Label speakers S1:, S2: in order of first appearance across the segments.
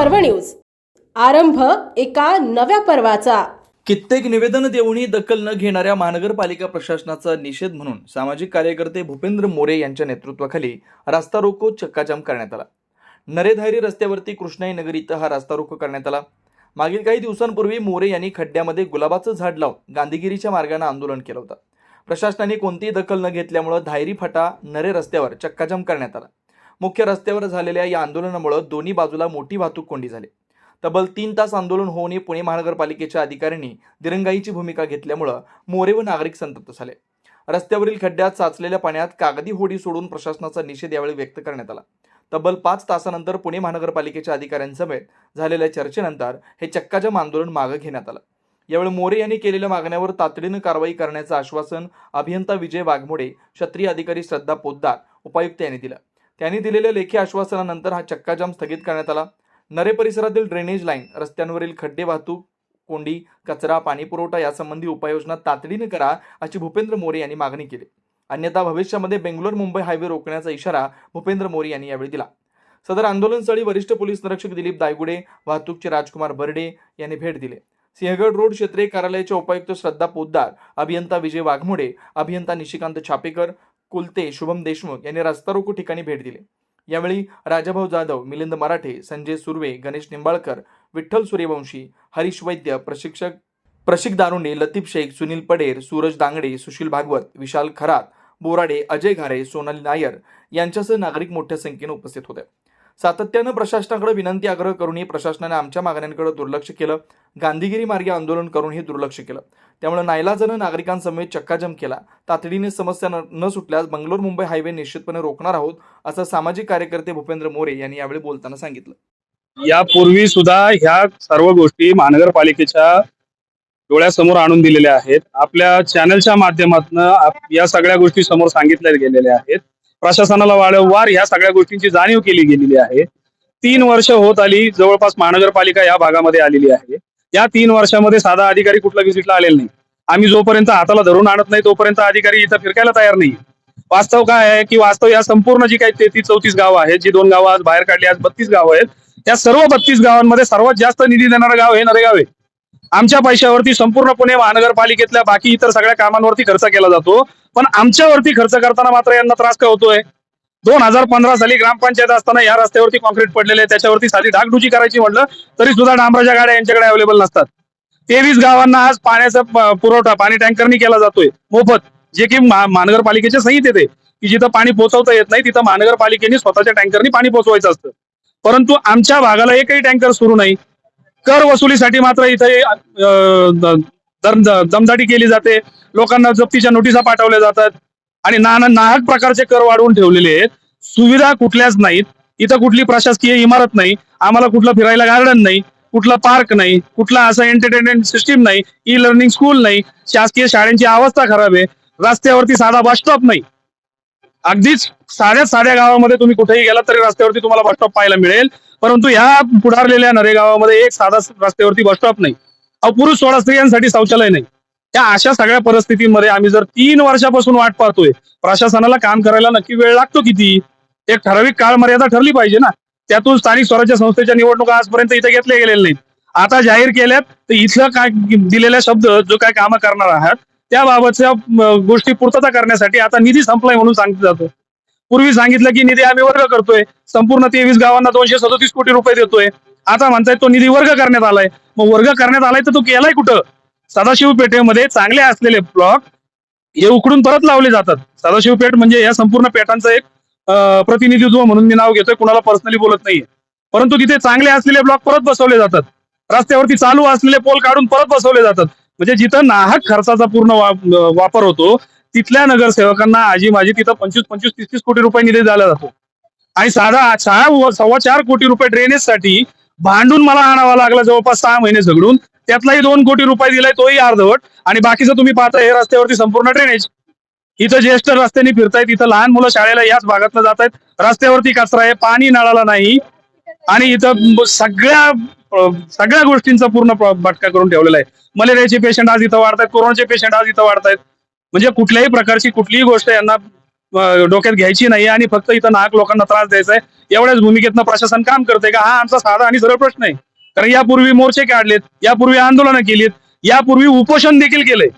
S1: पर्व न्यूज. आरंभ एका नव्या पर्वाचा.
S2: कित्येक निवेदन देऊनही दखल न घेणाऱ्या महानगरपालिका प्रशासनाचा निषेध म्हणून सामाजिक कार्यकर्ते भूपेंद्र मोरे यांच्या नेतृत्वाखाली रास्ता रोको चक्काजाम करण्यात आला. नरेधायरी रस्त्यावरती कृष्णाई नगर इथं हा रास्ता रोको करण्यात आला. मागील काही दिवसांपूर्वी मोरे यांनी खड्ड्यामध्ये गुलाबाचं झाड लावून गांधीगिरीच्या मार्गाने आंदोलन केलं होतं. प्रशासनाने कोणतीही दखल न घेतल्यामुळं धायरी फाटा नरे रस्त्यावर चक्काजाम करण्यात आला. मुख्य रस्त्यावर झालेल्या या आंदोलनामुळे दोन्ही बाजूला मोठी वाहतूक कोंडी झाली. तब्बल तीन तास आंदोलन होऊनही पुणे महानगरपालिकेच्या अधिकाऱ्यांनी दिरंगाईची भूमिका घेतल्यामुळं मोरे व नागरिक संतप्त झाले. रस्त्यावरील खड्ड्यात साचलेल्या पाण्यात कागदी होडी सोडून प्रशासनाचा निषेध यावेळी व्यक्त करण्यात आला. तब्बल पाच तासानंतर पुणे महानगरपालिकेच्या अधिकाऱ्यांसमेत झालेल्या चर्चेनंतर हे चक्काजाम आंदोलन मागे घेण्यात आलं. यावेळी मोरे यांनी केलेल्या मागण्यावर तातडीनं कारवाई करण्याचं आश्वासन अभियंता विजय वाघमोडे क्षत्रिय अधिकारी श्रद्धा पोद्दार उपायुक्त यांनी दिलं. त्यांनी दिलेल्या लेखी आश्वासनानंतर हा चक्काजाम स्थगित करण्यात आला. नरे परिसरातील ड्रेनेज लाईन रस्त्यांवरील खड्डे वाहतूक कोंडी कचरा पाणीपुरवठा यासंबंधी उपाययोजना तातडीने करा अशी भूपेंद्र मोरे यांनी मागणी केली. अन्यथा भविष्यामध्ये बेंगलोर मुंबई हायवे रोखण्याचा इशारा भूपेंद्र मोरे यांनी यावेळी दिला. सदर आंदोलनस्थळी वरिष्ठ पोलीस निरीक्षक दिलीप दायगुडे वाहतूकचे राजकुमार बर्डे यांनी भेट दिले. सिंहगड रोड क्षेत्रीय कार्यालयाचे उपायुक्त श्रद्धा पोद्दार अभियंता विजय वाघमोडे अभियंता निशिकांत छापेकर कुलते शुभम देशमुख यांनी रस्ता रोको ठिकाणी भेट दिली. यावेळी राजाभाऊ जाधव मिलिंद मराठे संजय सुर्वे गणेश निंबाळकर विठ्ठल सूर्यवंशी हरीश वैद्य प्रशिक्षक प्रशिक दारुणे लतीफ शेख सुनील पडेर सूरज दांगडे सुशील भागवत विशाल खरात बोराडे अजय घारे सोनाली नायर यांच्यासह नागरिक मोठ्या संख्येने उपस्थित होते. सातत्यानं प्रशासनाकडे विनंती आग्रह करूनही प्रशासनाने आमच्या मागण्यांकडे दुर्लक्ष केलं. गांधीगिरी मार्गे आंदोलन करूनही दुर्लक्ष केलं. त्यामुळे नाईलाजानं नागरिकांसमवेत चक्काजम केला. तातडीने समस्या न न सुटल्यास बंगलोर मुंबई हायवे निश्चितपणे रोखणार आहोत असं सामाजिक कार्यकर्ते भूपेंद्र मोरे यांनी यावेळी बोलताना सांगितलं.
S3: यापूर्वी सुद्धा ह्या सर्व गोष्टी महानगरपालिकेच्या डोळ्यासमोर आणून दिलेल्या आहेत. आपल्या चॅनलच्या माध्यमातून या सगळ्या गोष्टी समोर सांगितल्या गेलेल्या आहेत. प्रशासनाला वारंवार ह्या सगळ्या गोष्टींची जाणीव केली गेलेली आहे. तीन वर्ष होत आली जवळपास महानगरपालिका या भागामध्ये आलेली आहे. या तीन वर्षामध्ये साधा अधिकारी कुठला व्हिजिटला आलेला नाही. आम्ही जोपर्यंत हाताला धरून आणत नाही तोपर्यंत अधिकारी इथं फिरकायला तयार नाही. वास्तव काय आहे की वास्तव या संपूर्ण जी काही तेहतीस चौतीस गावं आहेत जी दोन गावं आज बाहेर काढली आज बत्तीस गावं आहेत या सर्व बत्तीस गावांमध्ये सर्वात जास्त निधी देणारं गाव हे नरेगाव आहे. आमच्या पैशावरती संपूर्ण पुणे महानगरपालिकेतल्या बाकी इतर सगळ्या कामांवरती खर्च केला जातो. पण आमच्यावरती खर्च करताना मात्र यांना त्रास का होतोय? दोन हजार पंधरा साली ग्रामपंचायत असताना या रस्त्यावरती कॉन्क्रीट पडलेले आहे त्याच्यावरती साधी डागडुजी करायची म्हटलं तरी सुद्धा डांबराच्या गाड्या यांच्याकडे अवेलेबल नसतात. तेवीस गावांना आज पाण्याचा पुरवठा पाणी टँकरनी केला जातोय मोफत. जे की महानगरपालिकेचे महानगरपालिकेच्या येते. की जिथं पाणी पोहोचवता येत नाही तिथं महानगरपालिकेने स्वतःच्या टँकरनी पाणी पोहोचवायचं असतं. परंतु आमच्या भागाला एकही टँकर सुरू नाही. कर वसुलीसाठी मात्र इथे दमदाटी केली जाते. लोकांना जप्तीच्या नोटिसा पाठवल्या जातात. आणि नाना नाहक प्रकारचे कर वाढवून ठेवलेले आहेत. सुविधा कुठल्याच नाहीत. इथं कुठली प्रशासकीय इमारत नाही. आम्हाला कुठलं फिरायला गार्डन नाही. कुठला पार्क नाही. कुठला असं एंटरटेनमेंट सिस्टीम नाही. ई लर्निंग स्कूल नाही. शासकीय शाळेंची अवस्था खराब आहे. रस्त्यावरती साधा बस स्टॉप नाही. अगदीच साध्या साध्या गावामध्ये तुम्ही कुठेही गेलात तरी रस्त्यावरती तुम्हाला बस स्टॉप पाहायला मिळेल. परंतु ह्या पुढारलेल्या नरे गावामध्ये एक साधा रस्त्यावरती बस स्टॉप नाही. अपुरुष पुरुष सोळा स्त्रियांसाठी शौचालय नाही. त्या अशा सगळ्या परिस्थितीमध्ये आम्ही जर तीन वर्षापासून वाट पाहतोय प्रशासनाला काम करायला नक्की वेळ लागतो किती? एक ठराविक काळ मर्यादा ठरली पाहिजे ना. त्यातून स्थानिक स्वराज्य संस्थेच्या निवडणुका आजपर्यंत इथे घेतल्या गेलेल्या नाहीत. आता जाहीर केल्यात तर इथलं काय दिलेला शब्द जो काय काम करणार आहात त्याबाबतच्या गोष्टी पूर्तता करण्यासाठी आता निधी संपलाय म्हणून सांगितलं जातो. पूर्वी सांगितलं की निधी आम्ही वर्ग करतोय. संपूर्ण तेवीस गावांना दोनशे सदोतीस कोटी रुपये देतोय. आता म्हणतायत तो निधी वर्ग करण्यात आलाय. मग वर्ग करण्यात आलाय तर तो केलाय कुठं? सदाशिव पेठेमध्ये चांगले असलेले ब्लॉक हे उकडून परत लावले जातात. सदाशिव पेठ म्हणजे या संपूर्ण पेठांचं एक प्रतिनिधित्व म्हणून मी नाव घेतोय कुणाला पर्सनली बोलत नाहीये. परंतु तिथे चांगले असलेले ब्लॉक परत बसवले जातात. रस्त्यावरती चालू असलेले पोल काढून परत बसवले जातात. म्हणजे जिथं नाहक खर्चाचा पूर्ण वापर होतो तिथल्या नगरसेवकांना आजी माझी तिथं पंचवीस पंचवीस तीस तीस कोटी रुपये निधी दिला जातो. आणि साधा सहा सव्वा चार कोटी रुपये ड्रेनेजसाठी भांडून मला आणावा लागला जवळपास सहा महिने झगडून. त्यातलाही दोन कोटी रुपये दिलाय तोही अर्धवट. आणि बाकीचं तुम्ही पाहता हे रस्त्यावरती संपूर्ण ड्रेनेज इथं ज्येष्ठ रस्त्याने फिरतायत इथं लहान मुलं शाळेला याच भागातनं जात आहेत रस्त्यावरती कचरा आहे पाणी नळाला नाही. आणि इथं सगळ्या सगळ्या गोष्टींचा पूर्ण भटका बटका करून ठेवलेला आहे. मलेरियाचे पेशंट आज इथं वाढतायत कोरोनाचे पेशंट आज इथं वाढतायत. म्हणजे कुठल्याही प्रकारची कुठलीही गोष्ट यांना डोक्यात घ्यायची नाही आणि फक्त इथं नाहक लोकांना त्रास द्यायचा आहे. एवढ्याच भूमिकेतनं प्रशासन काम करते का? हा आमचा साधा आणि सरळ प्रश्न आहे. कारण यापूर्वी मोर्चे काढलेत यापूर्वी आंदोलनं केलीत यापूर्वी उपोषण देखील केलंय.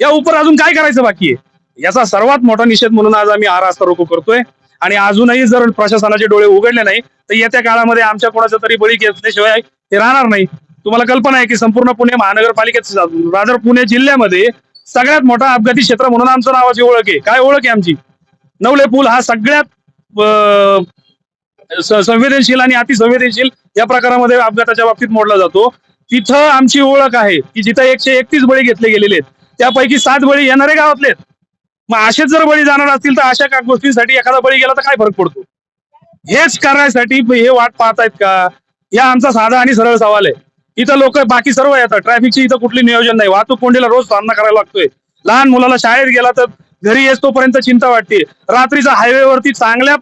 S3: या उपर अजून काय करायचं बाकी आहे? याचा सर्वात मोठा निषेध म्हणून आज आम्ही हा रास्ता रोको करतोय. आणि अजूनही जर प्रशासनाचे डोळे उघडले नाही तर येत्या काळामध्ये आमच्या कोणाचा तरी बळी घेतल्याशिवाय ते राहणार नाही. तुम्हाला कल्पना आहे की संपूर्ण पुणे महानगरपालिकेत राजर पुणे जिल्ह्यामध्ये सगळ्यात मोठा अपघाती क्षेत्र म्हणून आमचं नावाची ओळख आहे. काय ओळख आहे आमची? नवले पूल हा सगळ्यात संवेदनशील आणि अतिसंवेदनशील या प्रकारामध्ये अपघाताच्या बाबतीत मोडला जातो. तिथं आमची ओळख आहे की जिथं एकशे एकतीस बळी घेतले गेलेले आहेत. त्यापैकी सात बळी येणारे गावातले आहेत. मग असेच जर बळी जाणार असतील तर अशा का गोष्टींसाठी एखादा बळी गेला तर काय फरक पडतो? हेच करायसाठी हे वाट पाहतायत का? या आमचा साधा आणि सरळ सवाल आहे. इथं लोक बाकी सर्व येतात. ट्रॅफिकची इथं कुठली नियोजन नाही. वाहतूक कोंडीला रोज सामना करायला लागतोय. लहान मुलाला शाळेत गेला तर घरी येस तोपर्यंत चिंता वाटते. रात्रीचा हायवेवरती चांगल्या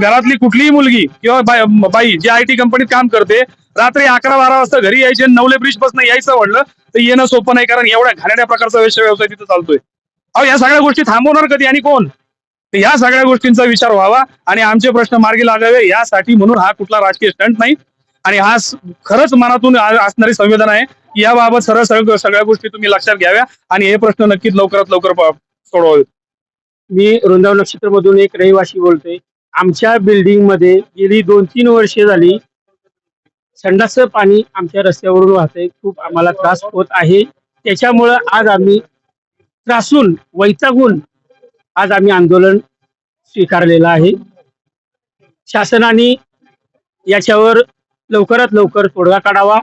S3: घरातली कुठलीही मुलगी किंवा बाई- बाई जी आय टी कंपनीत काम करते रात्री अकरा बारा वाजता घरी यायचे आणि नवले ब्रिजपासून यायचं म्हणलं तर येणं सोपं नाही कारण एवढ्या घाणेरड्या प्रकारचा वेश व्यवसाय तिथं चालतोय. अहो या सगळ्या गोष्टी थांबवणार कधी आणि कोण? तर या सगळ्या गोष्टींचा विचार व्हावा आणि आमचे प्रश्न मार्गी लागावे यासाठी म्हणून हा कुठला राजकीय स्टंट नाही आणि हा खरंच मनातून असणारी संवेदना आहे. याबाबत सरळ सरळ सगळ्या गोष्टी तुम्ही लक्षात घ्याव्या आणि हे प्रश्न नक्कीच लवकरात लवकर सोडवावेत.
S4: मी वृंदावन नक्षत्र मधून एक रहिवासी बोलतोय. आमच्या बिल्डिंगमध्ये गेली दोन तीन वर्षे झाली. संडासचं पाणी आमच्या रस्त्यावरून वाहतंय खूप आम्हाला त्रास होत आहे. त्याच्यामुळं आज आम्ही त्रासून वैतागून आज आम्ही आंदोलन स्वीकारलेलं आहे. शासनाने याच्यावर लवकरात लवकर तोडगा काढावा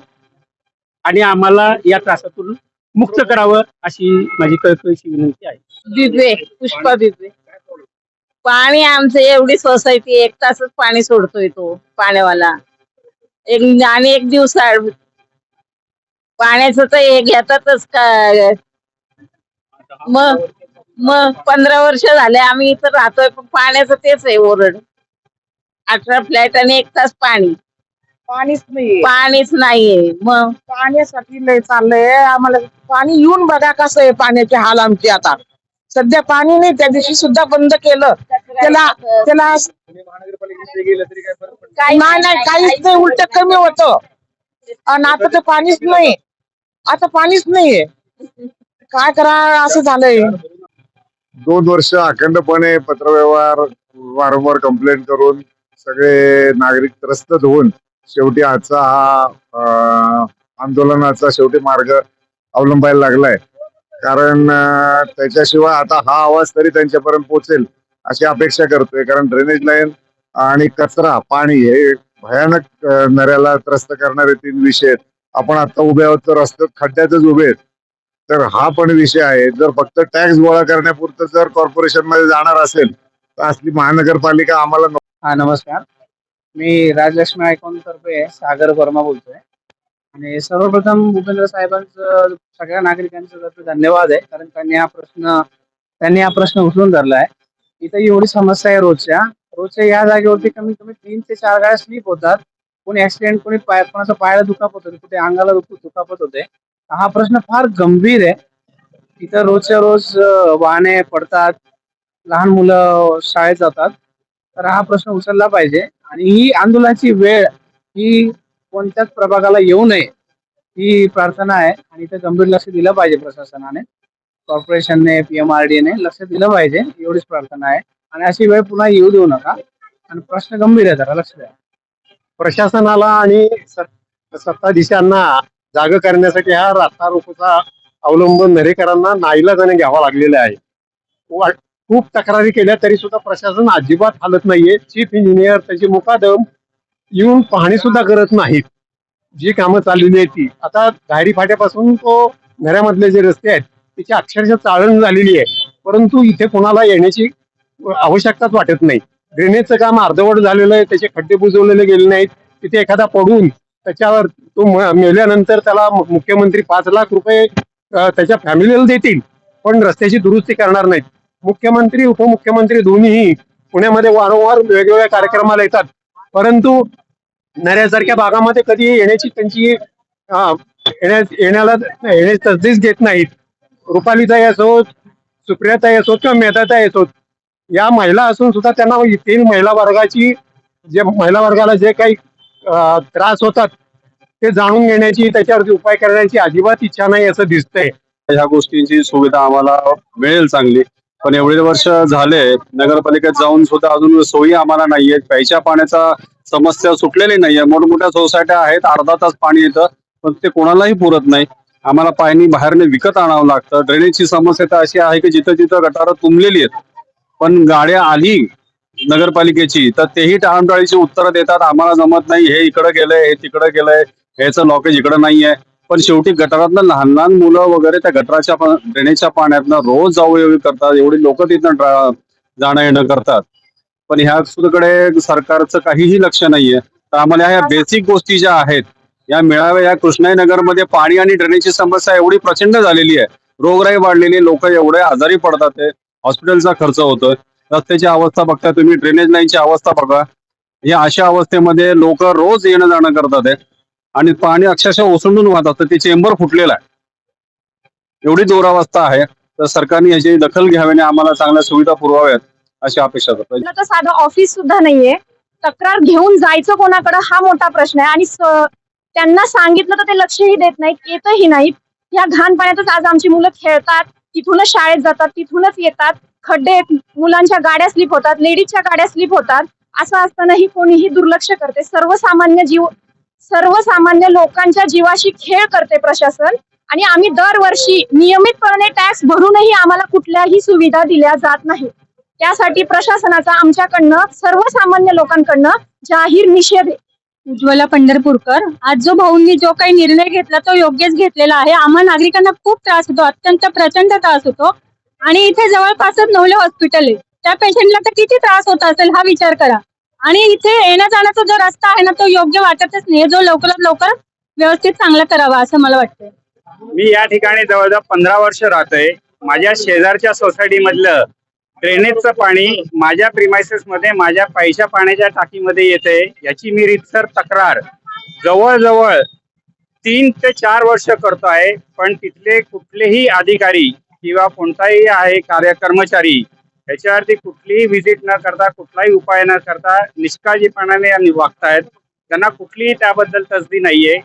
S4: आणि आम्हाला या त्रासातून मुक्त करावं अशी माझी कळकळीची विनंती आहे.
S5: दिदे पुष्पा दिदे पाणी आमचं एवढी सोसायटी एक तासच पाणी सोडतोय तो पाण्यावाला. एक आणि एक दिवस पाण्याचं तर हे घेतातच का? मग मग पंधरा वर्ष झाले आम्ही इथं राहतोय पण पाण्याचं तेच आहे ओरड. अठरा फ्लॅट आणि एक तास पाणी.
S6: पाणीच नाही
S5: पाणीच नाहीये मग
S6: पाण्यासाठी लय चाललंय. आम्हाला पाणी येऊन बघा कसं आहे पाण्याचे हाल आमचे आता. सध्या पाणी नाही त्या दिवशी सुद्धा बंद केलं. त्याला त्याला नाही नाही काहीच नाही उलट कमी होत. आणि आता तर पाणीच नाही. आता पाणीच नाहीये. काय करा असं झालंय.
S7: दोन वर्ष अखंडपणे पत्रव्यवहार वारंवार कंप्लेंट करून सगळे नागरिक त्रस्त होऊन शेवटी आजचा हा आंदोलनाचा शेवटी मार्ग अवलंबायला लागलाय. कारण त्याच्याशिवाय आता हा आवाज तरी त्यांच्यापर्यंत पोहोचेल अशी अपेक्षा करतोय. कारण ड्रेनेज लाईन आणि कचरा पाणी हे भयानक नऱ्याला त्रस्त करणारे तीन विषय आहेत. आपण आता उभे आहोत तर रस्त्यात खड्ड्यातच उभे आहेत. तर हा पण विषय आहे. जर फक्त टॅक्स गोळा करण्यापुरतं जर कॉर्पोरेशनमध्ये जाणार असेल तर असली महानगरपालिका आम्हाला नको.
S4: हा नमस्कार. मी राजलक्ष्मी आयकॉन तर्फे सागर वर्मा बोलतोय. आणि सर्वप्रथम भूपेंद्र साहेबांचं सगळ्या नागरिकांचं धन्यवाद आहे कारण त्यांनी हा प्रश्न त्यांनी हा प्रश्न उचलून धरला आहे. इथं एवढी समस्या आहे रोजच्या. रोजच्या या जागेवरती कमीत कमी तीन ते चार गाड्या स्लिप होतात. कोणी ऍक्सिडेंट कोणी पाय कोणाचा पायाला दुखापत होते कुठे अंगाला दुखापत होते. हा प्रश्न फार गंभीर आहे. इथं रोजच्या रोज वाहने पडतात लहान मुलं शाळेत जातात. तर हा प्रश्न उचलला पाहिजे. आणि ही आंदोलनाची वेळ ही कोणत्याच प्रभागाला येऊ नये ही प्रार्थना आहे. आणि ते गंभीर लक्ष दिलं पाहिजे प्रशासनाने. कॉर्पोरेशनने पीएमआरडीने लक्ष दिलं पाहिजे. एवढीच प्रार्थना आहे. आणि अशी वेळ पुन्हा येऊ देऊ नका. आणि प्रश्न गंभीर आहे जरा लक्ष द्या.
S8: प्रशासनाला आणि सत्ताधीशांना जाग करण्यासाठी हा रास्ता रोकोचा अवलंब नरेकरांना नाईलाजाने घ्यावा लागलेला आहे. खूप तक्रारी केल्या तरी सुद्धा प्रशासन अजिबात हालत नाहीये. चीफ इंजिनियर त्याची मुकादम येऊन पाहणी सुद्धा करत नाहीत. जी कामं चाललेली आहेत ती. आता धायरी फाट्यापासून तो घरामधले जे रस्ते आहेत त्याची अक्षरशः चाळण झालेली आहे. परंतु इथे कोणाला येण्याची आवश्यकताच वाटत नाही. ड्रेनेजचं काम अर्धवट झालेलं आहे त्याचे खड्डे बुजवलेले गेले नाहीत. तिथे एखादा पडून त्याच्यावर तो म- मेल्यानंतर त्याला मुख्यमंत्री पाच लाख रुपये त्याच्या फॅमिलीला देतील. पण रस्त्याची दुरुस्ती करणार नाहीत. मुख्यमंत्री उपमुख्यमंत्री दोन्हीही पुण्यामध्ये वारंवार वेगवेगळ्या कार्यक्रमाला येतात. परंतु नऱ्यासारख्या भागामध्ये कधी येण्याची त्यांची येण्याला येण्याची तसदीच घेत नाहीत. रुपालीताई असोत सुप्रियाताई असोत किंवा मेधाताई असोत या महिला असून सुद्धा त्यांना येथील महिला वर्गाची जे महिला वर्गाला जे काही त्रास होतात ते जाणून घेण्याची त्याच्यावरती उपाय करण्याची अजिबात इच्छा नाही असं दिसतंय.
S9: ह्या गोष्टींची सुविधा आम्हाला मिळेल चांगली. पण एवढे वर्ष झाले नगरपालिकेत जाऊन सुद्धा अजून सोयी आम्हाला नाहीये प्यायच्या पाण्याचा समस्या सुटलेली नाहीये. मोठमोठ्या सोसायट्या आहेत. अर्धा तास पाणी येतं. पण ते कोणालाही पुरत नाही. आम्हाला पाणी बाहेरने विकत आणावं लागतं. ड्रेनेजची समस्या तर अशी आहे की जिथं जिथं गटारं तुंबलेली आहेत. पण गाड्या आली नगरपालिकेची तर तेही टाळमटाळीची उत्तरं देतात. आम्हाला जमत नाही. हे इकडं गेलंय हे तिकडं गेलंय. ह्याचं लॉकेज इकडं नाहीये. पण शेवटी गटारातलं लहान लहान मुलं वगैरे त्या गटराच्या ड्रेनेजच्या पाण्यातनं रोज जाऊ येऊ करतात. एवढी लोक तिथनं जाणं येणं करतात. पण ह्या कडे सरकारचं काहीही लक्ष नाहीये. तर आम्हाला ह्या बेसिक गोष्टी ज्या आहेत या मेळाव्या या कृष्णाई नगरमध्ये पाणी आणि ड्रेनेजची समस्या एवढी प्रचंड झालेली आहे. रोगराई वाढलेली लोक एवढे आजारी पडतात ते. हॉस्पिटलचा खर्च होतोय. रस्त्याची अवस्था बघता तुम्ही ड्रेनेज लाईनची अवस्था बघा. या अशा अवस्थेमध्ये लोक रोज येणं जाणं करतात आहे आणि पाणी अक्षरशः ओसंडून वाहत असतं ते चेंबर फुटलेला आहे. एवढी दुरावस्था आहे. तर सरकारने याची दखल घ्यावी आणि आम्हाला चांगल्या सुविधा पुरवाव्यात अशी अपेक्षा करतो.
S10: साधं ऑफिस सुद्धा नाहीये. तक्रार घेऊन जायचं कोणाकडे हा मोठा प्रश्न आहे. आणि त्यांना सांगितलं तर ते लक्षही देत नाहीत येतही नाहीत. या घाण पाण्यातच आज आमची मुलं खेळतात तिथूनच शाळेत जातात तिथूनच येतात. खड्डे मुलांच्या गाड्या स्लिप होतात लेडीजच्या गाड्या स्लिप होतात. असं असतानाही कोणीही दुर्लक्ष करते. सर्वसामान्य जीव सर्वसामान्य लोकांच्या जीवाशी खेळ करते प्रशासन. आणि आम्ही दरवर्षी नियमितपणे टॅक्स भरूनही आम्हाला कुठल्याही सुविधा दिल्या जात नाही. त्यासाठी प्रशासनाचा आमच्याकडनं सर्वसामान्य लोकांकडनं जाहीर निषेध आहे.
S11: उज्ज्वला पंढरपूरकर आज जो भाऊंनी जो काही निर्णय घेतला तो योग्यच घेतलेला आहे. आम्हा नागरिकांना खूप त्रास होतो अत्यंत प्रचंड त्रास होतो. आणि इथे जवळपासच नवले हॉस्पिटल आहे. त्या पेशंटला तर किती त्रास होत असेल हा विचार करा. आणि इथे येण्या जाण्याचा जो रस्ता आहे ना तो योग्य वाटतच नाही. जो लवकरात लवकर व्यवस्थित चांगला करावा असं मला वाटतंय.
S12: मी या ठिकाणी जवळजवळ पंधरा वर्ष राहतोय. माझ्या शेजारच्या सोसायटी मधलं ड्रेनेजचं पाणी माझ्या प्रिमायसेस मध्ये माझ्या पैशा पाण्याच्या टाकीमध्ये येते याची मी रितसर तक्रार जवळजवळ तीन ते चार वर्ष करतो आहे. पण तिथले कुठलेही अधिकारी किंवा कोणताही आहे कार्य कर्मचारी याच्यावरती कुठलीही व्हिजिट न करता कुठलाही उपाय न करता निष्काळजीपणाने वागतायत. त्यांना कुठलीही त्याबद्दल तसदी नाहीये.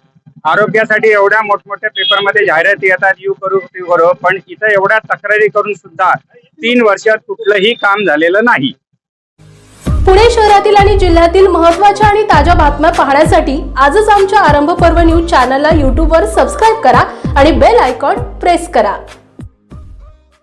S12: आरोग्यासाठी एवढ्या मोठमोठ्या पेपरमध्ये जाहिराती येतात यू करू ती करू. पण इथं एवढ्या तक्रारी करून सुद्धा तीन वर्षात कुठलंही काम झालेलं नाही.
S1: पुणे शहरातील आणि जिल्ह्यातील महत्त्वाच्या आणि ताज्या बातम्या पाहण्यासाठी आजच आमच्या आरंभ पर्व न्यूज चॅनलला यूट्यूबवर सबस्क्राईब करा आणि बेल आयकॉन प्रेस करा.